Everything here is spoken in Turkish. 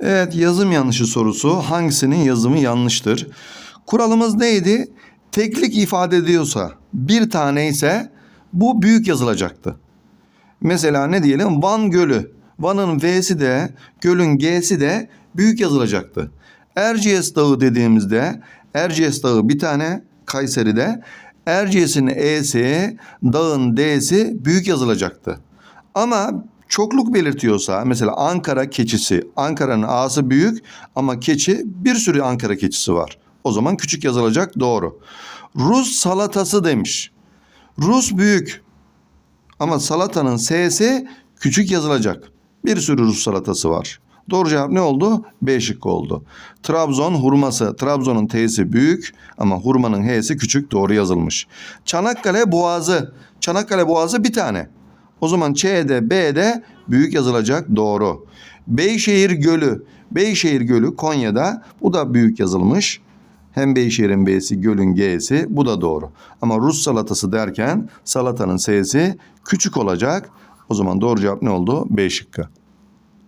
Evet yazım yanlışı sorusu hangisinin yazımı yanlıştır? Kuralımız neydi? Teklik ifade ediyorsa bir tane ise bu büyük yazılacaktı. Mesela ne diyelim Van Gölü. Van'ın V'si de gölün G'si de büyük yazılacaktı. Erciyes Dağı dediğimizde Erciyes Dağı bir tane Kayseri'de Erciyes'in E'si dağın D'si büyük yazılacaktı. Ama çokluk belirtiyorsa mesela Ankara keçisi Ankara'nın A'sı büyük ama keçi bir sürü Ankara keçisi var. O zaman küçük yazılacak doğru. Rus salatası demiş. Rus büyük ama salatanın S'si küçük yazılacak. Bir sürü Rus salatası var. Doğru cevap ne oldu? B şıkkı oldu. Trabzon hurması. Trabzon'un T'si büyük ama hurmanın H'si küçük doğru yazılmış. Çanakkale boğazı. Çanakkale boğazı bir tane. O zaman Ç'de B'de büyük yazılacak doğru. Beyşehir Gölü. Beyşehir Gölü Konya'da bu da büyük yazılmış. Hem Beyşehir'in B'si, gölün G'si bu da doğru. Ama Rus salatası derken salatanın S'si küçük olacak. O zaman doğru cevap ne oldu? B şıkkı.